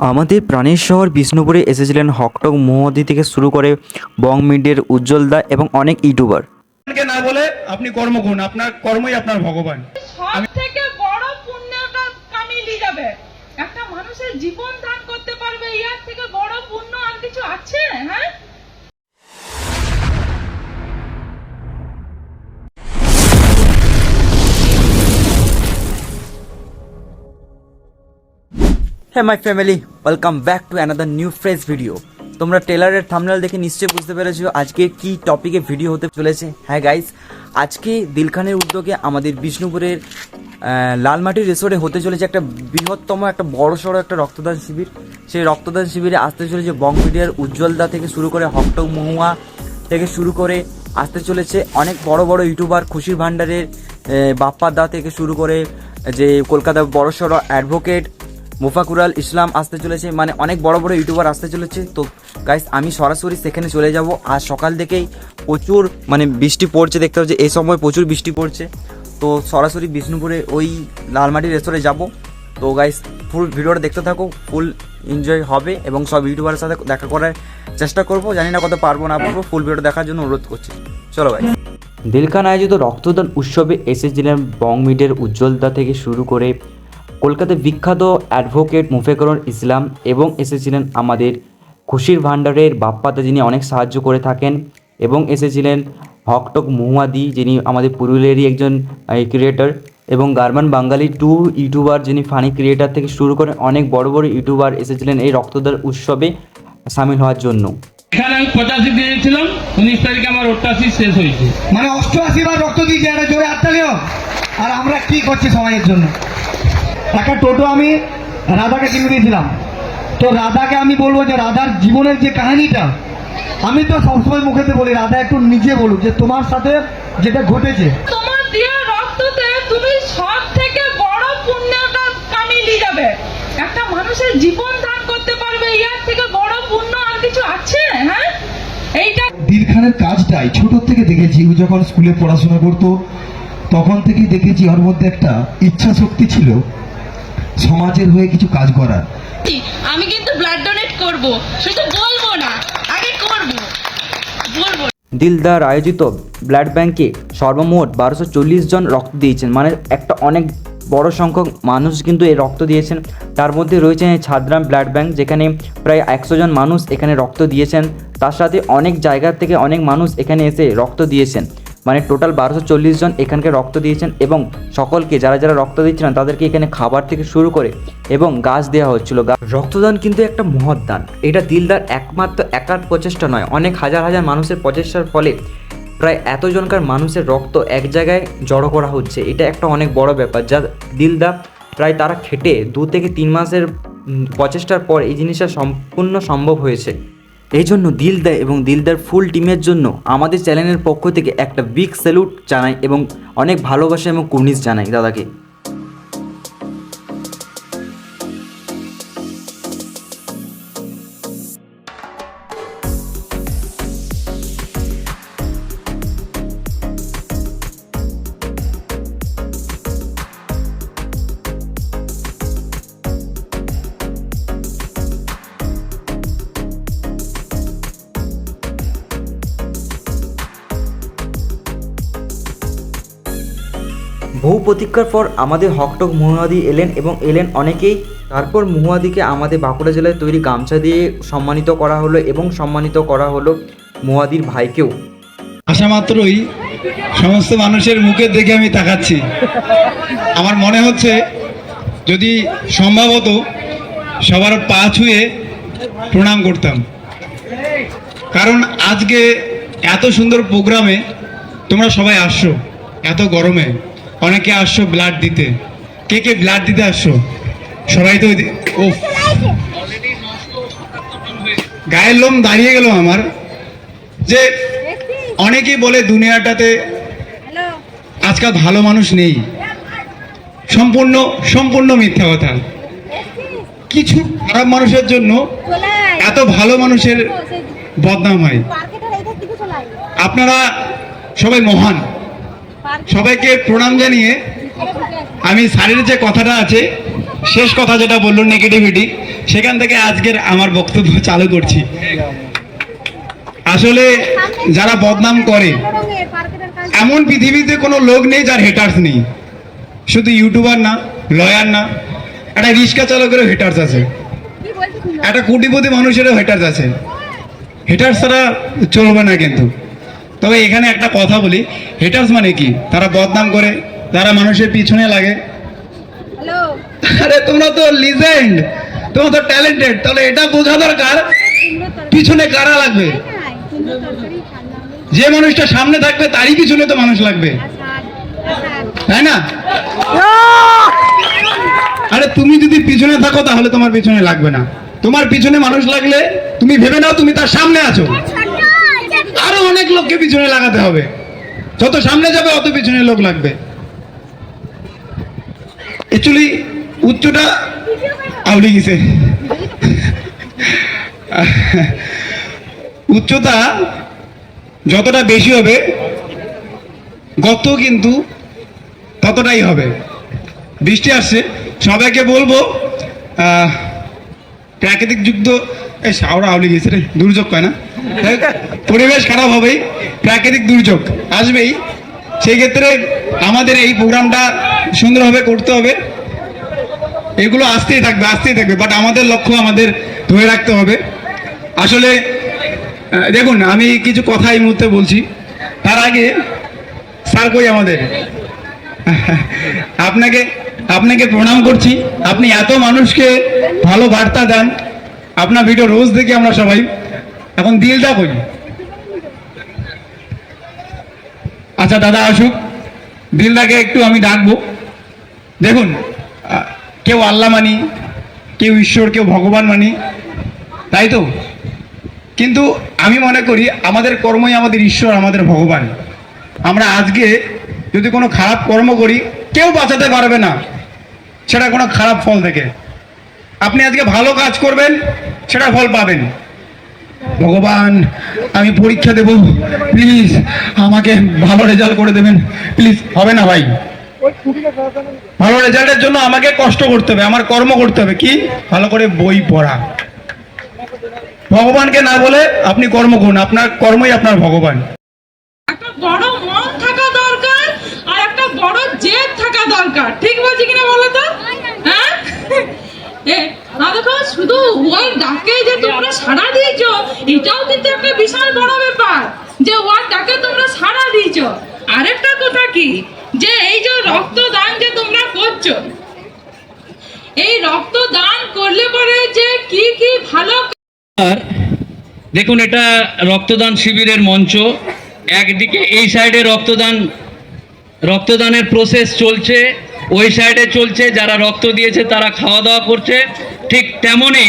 আমাদের প্রাণের শহর বিষ্ণুপুরে এসেছিলেন হকটক মোহাম্মদী থেকে শুরু করে বং মিডিয়ার উজ্জ্বল দা এবং অনেক ইউটিউবার। না বলে আপনি কর্ম করুন আপনার কর্মই আপনার ভগবান। সব থেকে বড় পুণ্যটা কামিয়ে যাবে। একটা মানুষের জীবন হ্যাঁ my family welcome back to another new fresh video তোমরা টেলারের থামনেল দেখে নিশ্চয়ই বুঝতে পেরেছ আজকে কি টপিকে ভিডিও হতে চলেছে। হ্যাঁ গাইস আজকে দিলখানের উদ্যোগে আমাদের বিষ্ণুপুরের আহ, লালমাটির রিসোর্টে হতে চলেছে একটা বৃহত্তম একটা বড় সড়ো একটা রক্তদান শিবির। সেই রক্তদান শিবিরে আসতে চলেছে বং মিডিয়ার উজ্জ্বলদা থেকে শুরু করে হকটক মহুয়া থেকে শুরু করে আসতে চলেছে অনেক বড় বড় ইউটিউবার খুশির ভান্ডারের আহ, বাপ্পা দা থেকে শুরু করে যে কলকাতার বড় সড়ো অ্যাডভোকেট মুফাকুরাল ইসলাম আসতে চলেছে মানে অনেক বড় বড় ইউটিউবার আসতে চলেছে। তো গাইস আমি সরাসরি সেখানে চলে যাব। আর সকাল থেকেই প্রচুর মানে বৃষ্টি পড়ছে, দেখতে পাচ্ছি, এই সময় প্রচুর বৃষ্টি পড়ছে। তো সরাসরি বিষ্ণুপুরে ওই লালমাটি রেস্তোরাঁ যাব। তো গাইস ফুল ভিডিওটা দেখতে থাকো ফুল এনজয় হবে এবং সব ইউটিউবারের সাথে দেখা করার চেষ্টা করব। জানি না কত পারব, না পারব ফুল ভিডিও দেখার জন্য অনুরোধ করছি। চলো ভাই দিলখান আয়োজিত রক্তদান উৎসবে এসেছিলেন বং মিডের উজ্জ্বলতা থেকে শুরু করে কলকাতার বিখ্যাত অ্যাডভোকেট মুফেকরুল ইসলাম এবং এসেছিলেন আমাদের খুশির ভাণ্ডারের বাপ্পাতে যিনি অনেক সাহায্য করে থাকেন এবং এসেছিলেন হকটক মহুয়াদি যিনি আমাদের পুরুলিয়ারই একজন ক্রিয়েটার এবং গার্মান বাঙালি টু ইউটিউবার যিনি ফানি ক্রিয়েটার থেকে শুরু করে অনেক বড় বড় ইউটিউবার এসেছিলেন এই রক্তদান উৎসবে সামিল হওয়ার জন্য। এখানে আমি পঁচাশি দিয়েছিলাম উনিশ তারিখে আমার শেষ হয়েছে। মানে অষ্টআশি বার রক্ত দিয়েছে একটা জোরে আর আমরা কি করছি সমাজের জন্য? একটা টোটো আমি রাধাকে কিনে দিয়েছিলাম। তো রাধাকে আমি বলব যে রাধার জীবনের যে কাহিনীটা আমি তো সবসময় মুখেতে বলি রাধা একটু নিজে বলুক যে তোমার সাথে যেটা ঘটেছে। তোমার দেওয়া রক্ততে তুমি সব থেকে বড় পুণ্যটা কামিয়ে নিয়ে যাবে। একটা মানুষের জীবন দান করতে পারবে ইয়ার থেকে বড় পুণ্য আর কিছু আছে? হ্যাঁ? এইটা দিলখানের কাজটাই ছোট থেকে দেখেছি। ও যখন স্কুলে পড়াশোনা করতো তখন থেকেই দেখেছি ওর মধ্যে একটা ইচ্ছা শক্তি ছিল। সমাজের হয়ে কিছু কাজ করার। আমি কিন্তু ব্লাড ডোনেট করব। শুধু বলব না আগে করব। বলব। দিলদার আয়োজিত ব্লাড ব্যাংকে সর্বমোট বারোশো চল্লিশ জন রক্ত দিয়েছেন। মানে একটা অনেক বড় সংখ্যক মানুষ কিন্তু এই রক্ত দিয়েছেন। তার মধ্যে রয়েছে ছাদরাম ব্লাড ব্যাংক যেখানে প্রায় একশো জন মানুষ এখানে রক্ত দিয়েছেন। তার সাথে অনেক জায়গা থেকে অনেক মানুষ এখানে এসে রক্ত দিয়েছেন। মানে টোটাল বারোশো চল্লিশ জন এখানকে রক্ত দিয়েছেন এবং সকলকে যারা যারা রক্ত দিচ্ছিলেন তাদেরকে এখানে খাবার থেকে শুরু করে এবং গাছ দেওয়া হচ্ছিল। রক্তদান কিন্তু একটা মহৎ দান। এটা দিলদার একমাত্র একার প্রচেষ্টা নয়। অনেক হাজার হাজার মানুষের প্রচেষ্টার ফলে প্রায় এতজনকার মানুষের রক্ত এক জায়গায় জড়ো করা হচ্ছে। এটা একটা অনেক বড় ব্যাপার যা দিলদা প্রায় তারা খেটে দু থেকে তিন মাসের প্রচেষ্টার পর এই জিনিসটা সম্পূর্ণ সম্ভব হয়েছে। এই জন্য দিলদা এবং দিলদার ফুল টিমের জন্য আমাদের চ্যানেলের পক্ষ থেকে একটা বিগ স্যালুট জানাই এবং অনেক ভালোবাসা এবং কুর্নিশ জানাই দাদাকে। বহু প্রতীক্ষার পর আমাদের হকটক মহুয়াদি এলেন এবং এলেন অনেকেই। তারপর মহুয়াদিকে আমাদের বাঁকুড়া জেলায় তৈরি গামছা দিয়ে সম্মানিত করা হলো এবং সম্মানিত করা হলো মহুয়াদির ভাইকেও। আসা মাত্রই সমস্ত মানুষের মুখের দিকে আমি তাকাচ্ছি। আমার মনে হচ্ছে যদি সম্ভবত সবার পা ছুঁয়ে প্রণাম করতাম। কারণ আজকে এত সুন্দর প্রোগ্রামে তোমরা সবাই আসছো, এত গরমে। অনেকে আসছো ব্লাড দিতে। কে কে ব্লাড দিতে আসছো সবাই তো ও গায়ের লোম দাঁড়িয়ে গেল আমার। যে অনেকেই বলে দুনিয়াটাতে আজকাল ভালো মানুষ নেই। সম্পূর্ণ সম্পূর্ণ মিথ্যা কথা। কিছু খারাপ মানুষের জন্য এত ভালো মানুষের বদনাম হয়। আপনারা সবাই মহান। সবাইকে প্রণাম জানিয়ে আমি স্যারের যে কথাটা আছে, শেষ কথা যেটা বলল নেগেটিভিটি সেখান থেকে আজকের আমার বক্তব্য চালু করছি। আসলে যারা বদনাম করে, এমন পৃথিবীতে কোনো লোক নেই যার হেটার্স নেই। শুধু ইউটিউবার না লয়ার না, একটা রিক্সা চালকেরও হেটার্স আছে। একটা কোটিপতি মানুষেরও হেটার্স আছে। হেটার্স ছাড়া চলবে না কিন্তু। তবে এখানে একটা কথা বলি হেটার্স মানে কি? তারা বদনাম করে তারা মানুষের পিছনে লাগে। আরে তোমরা তো লিজেন্ড তোমরা তো ট্যালেন্টেড তাহলে এটা বোঝা দরকার পিছনে কারা লাগবে? যে মানুষটা সামনে থাকবে তারই পিছনে তো মানুষ লাগবে। তাই না? আরে তুমি যদি পিছনে থাকো তাহলে তোমার পিছনে লাগবে না। তোমার পিছনে মানুষ লাগলে তুমি ভেবে নাও তুমি তার সামনে আছো। আরও অনেক লোককে পিছনে লাগাতে হবে। যত সামনে যাবে, অত পিছনে লোক লাগবে। অ্যাকচুয়ালি উচ্চটা আউলি গেছে। উচ্চতা যতটা বেশি হবে গত কিন্তু ততটাই হবে। বৃষ্টি আসছে। সবাইকে বলব প্রাকৃতিক যুদ্ধ এই শাওরা আউলি গেছে রে, দুর্যোগ কয় না। পরিবেশ খারাপ হবেই, প্রাকৃতিক দুর্যোগ আসবেই। সেই ক্ষেত্রে আমাদের এই প্রোগ্রামটা সুন্দরভাবে করতে হবে। এগুলো আসতেই থাকবে আসতেই থাকবে বাট আমাদের লক্ষ্য আমাদের ধরে রাখতে হবে। আসলে দেখুন, আমি কিছু কথা এই মুহূর্তে বলছি। তার আগে, স্যার কই আমাদের? আপনাকে আপনাকে প্রণাম করছি। আপনি এত মানুষকে ভালো বার্তা দেন। আপনার ভিডিও রোজ দেখি আমরা সবাই এখন দিলটা কই আচ্ছা দাদা আসুক। দিলদাকে একটু আমি ডাকবো। দেখুন কেউ আল্লাহ মানি, কেউ ঈশ্বর, কেউ ভগবান মানি, তাই তো? কিন্তু আমি মনে করি আমাদের কর্মই আমাদের ঈশ্বর, আমাদের ভগবান। আমরা আজকে যদি কোনো খারাপ কর্ম করি, কেউ বাঁচাতে পারবে না। সেটা কোনো খারাপ ফল থেকে। আপনি আজকে ভালো কাজ করবেন, সেটা ফল পাবেন। ভগবান, আমি পরীক্ষা দেব। প্লিজ, আমাকে ভালো রেজাল্ট করে দেবেন। প্লিজ, হবে না ভাই? ভালো রেজাল্টের জন্য আমাকে কষ্ট করতে হবে, আমার কর্ম করতে হবে। কি? ভালো করে বই পড়া। ভগবানকে না বলে আপনি কর্ম করুন, আপনার কর্মই আপনার ভগবান। একটা বড় মন থাকা দরকার আর একটা বড় জেদ থাকা দরকার। ঠিক বলছি কিনা বলো তো? হ্যাঁ? শুধু ওই ডাকে যে তোমরা সাড়া দিয়েছ, এটাও কিন্তু একটা বিশাল বড় ব্যাপার যে ওর ডাকে তোমরা সাড়া কথা কি? যে এই যে রক্তদান যে তোমরা করছ, এই রক্তদান করলে পরে যে ভালো দেখুন, এটা রক্তদান শিবিরের মঞ্চ। একদিকে এই সাইডে রক্তদান, রক্তদানের প্রসেস চলছে, ওই সাইডে চলছে, যারা রক্ত দিয়েছে তারা খাওয়া দাওয়া করছে। ঠিক তেমনই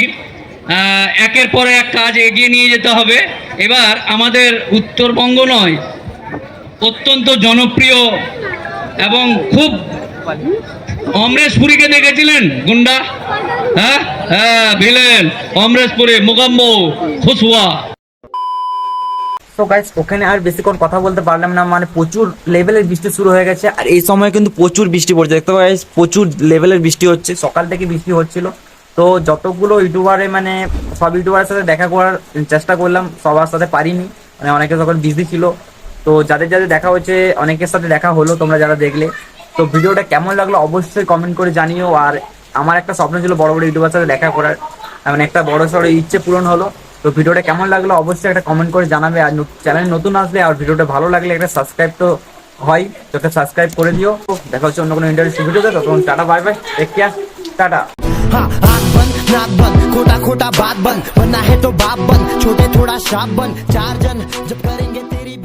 একের পর এক কাজ এগিয়ে নিয়ে যেতে হবে। এবার আমাদের উত্তরবঙ্গ নয়, অত্যন্ত জনপ্রিয় এবং খুব অমরেশপুরীকে দেখেছিলেন, গুন্ডা? হ্যাঁ? হ্যাঁ ভিলেন, অমরেশপুরি মুগাম্ব খুসুয়া তো ওখানে আর বেশিক্ষণ কথা বলতে পারলাম না মানে প্রচুর লেভেলের বৃষ্টি শুরু হয়ে গেছে, আর এই সময় কিন্তু প্রচুর বৃষ্টি পড়ছে। দেখতে পাই প্রচুর লেভেলের বৃষ্টি হচ্ছে, সকাল থেকে বৃষ্টি হচ্ছিল। তো যতগুলো ইউটিউবারে মানে সব ইউটিউবারের সাথে দেখা করার চেষ্টা করলাম, সবার সাথে পারিনি। মানে অনেকে তখন বিজি ছিল, তো যাদের যাদের দেখা হচ্ছে অনেকের সাথে দেখা হলো, তোমরা যারা দেখলে। তো ভিডিওটা কেমন লাগল অবশ্যই কমেন্ট করে জানিও। আর আমার একটা স্বপ্ন ছিল বড় বড় ইউটিউবার সাথে দেখা করার। মানে একটা বড় সড়ো ইচ্ছে পূরণ হলো। তো ভিডিওটা কেমন লাগল অবশ্যই একটা কমেন্ট করে জানাবে। আর চ্যানেল নতুন আসলে আর ভিডিওটা ভালো লাগলে একটা সাবস্ক্রাইব তো হয়, তো একটা সাবস্ক্রাইব করে দিও। দেখা হচ্ছে অন্য কোনো ইন্টারেস্ট ভিডিওতে তখন tata bye bye take care tata. हाँ आग बंद, नाक बन खोटा खोटा बात बन बनना है तो बाप बन छोटे थोड़ा शाप बन चार जन जब करेंगे तेरे